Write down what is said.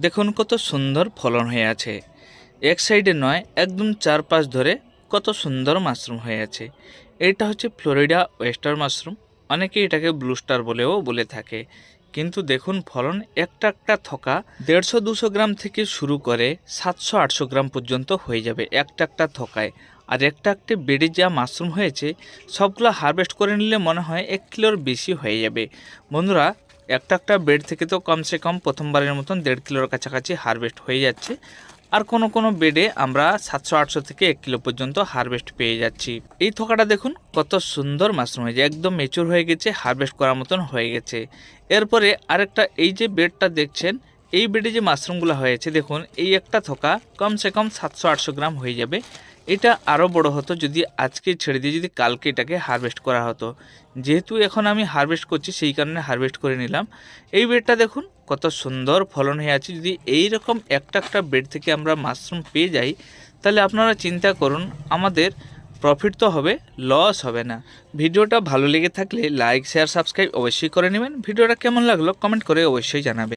দেখুন কত সুন্দর ফলন হয়ে আছে। এক সাইডে নয়, একদম চারপাশ ধরে কত সুন্দর মাশরুম হয়ে আছে। এটা হচ্ছে ফ্লোরিডা ওয়েস্টার মাশরুম। অনেকে এটাকে ব্লু স্টার বলেও বলে থাকে। কিন্তু দেখুন ফলন একটা একটা থকা। দেড়শো দুশো গ্রাম থেকে শুরু করে সাতশো আটশো গ্রাম পর্যন্ত হয়ে যাবে একটা একটা থকায়। আর একটা একটা বেডে যা মাশরুম হয়েছে, সবগুলো হারভেস্ট করে নিলে মনে হয় এক কিলোর বেশি হয়ে যাবে। বন্ধুরা একটা একটা বেড থেকে তো কমসে কম প্রথমবারের মতন দেড় কিলোর কাছাকাছি হারভেস্ট হয়ে যাচ্ছে। আর কোনো কোনো বেডে আমরা সাতশো, আটশো থেকে এক কিলো পর্যন্ত হারভেস্ট পেয়ে যাচ্ছি। এই থোকাটা দেখুন, কত সুন্দর মাশরুম হয়েছে, একদম মেচুর হয়ে গেছে হারভেস্ট করার মতন হয়ে গেছে। এরপরে আরেকটা, এই যে বেডটা দেখছেন, এই বেডে যে মাশরুমগুলো হয়েছে, দেখুন, এই একটা থোকা কমসে কম সাতশো, আটশো গ্রাম হয়ে যাবে। এটা আরও বড় হতো যদি আজকে ছেড়ে দিয়ে যদি কালকে এটাকে হারভেস্ট করা হতো। যেহেতু এখন আমি হারভেস্ট করছি, সেই কারণে হারভেস্ট করে নিলাম। এই বেডটা দেখুন, কত সুন্দর ফলন হয়ে আছে। যদি এই রকম একটা একটা বেড থেকে আমরা মাশরুম পেয়ে যাই, তাহলে আপনারা চিন্তা করুন, আমাদের প্রফিট তো হবে লস হবে না। ভিডিওটা ভালো লেগে থাকলে লাইক শেয়ার সাবস্ক্রাইব অবশ্যই করে নেবেন। ভিডিওটা কেমন লাগল কমেন্ট করে অবশ্যই জানাবেন।